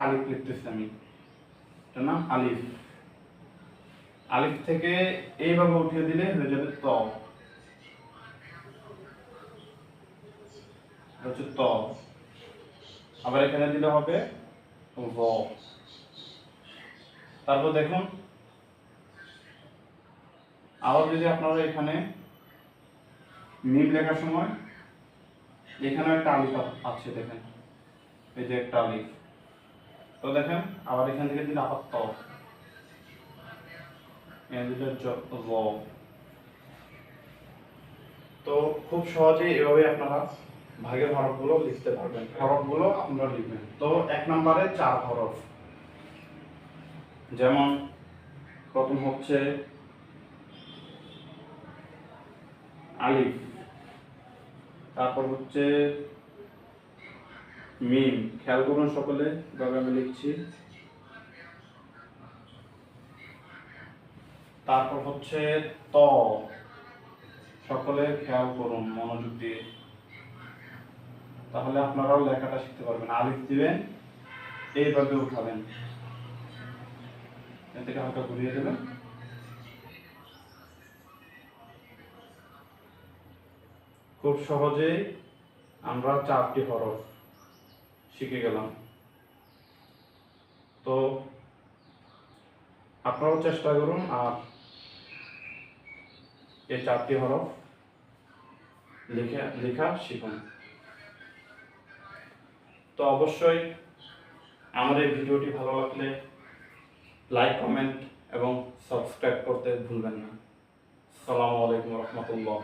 আলিফ লিখতেছি আমি। এটার নাম আলিফ। আলিফ থেকে এইভাবে উঠিয়ে দিলে হয়ে যাবে ত। হচ্ছে ত। আবার এখানে দিলে হবে ভ। তারপর দেখুন। আবার যদি আপনারা এখানে মিম লেখার সময় এখানে একটা আলিফ আছে দেখেন। এই যে একটা আলিফ। তো দেখেন, আবার এখান থেকে দিলে আবার। তো খুব সহজেই এভাবে আপনারা ভাগের হরফগুলো লিখতে পারবেন। হরফগুলো আপনারা লিখবেন। তো এক নম্বরে চার হরফ। যেমন প্রথম হচ্ছে আলিফ, তারপর হচ্ছে মিম, খেয়াল করুন সকলে, এভাবে আমি লিখছি। তারপর হচ্ছে ত। সকলে খেয়াল করুন মনোযোগ দিয়ে। তাহলে আপনারাও লেখাটা শিখতে পারবেন। আলিফ দিবেন, এইভাবে উঠাবেন। এর থেকে হালকা ঘুরিয়ে দেবেন। খুব সহজেই আমরা চারটি হরফ শিখে গেলাম। তো আপনারাও চেষ্টা করুন আর এই চারটি হরফ লিখে, লেখা শিখুন। তো অবশ্যই আমার এই ভিডিওটি ভালো লাগলে লাইক, কমেন্ট এবং সাবস্ক্রাইব করতে ভুলবেন না। আসসালামু আলাইকুম রহমতুল্লাহ।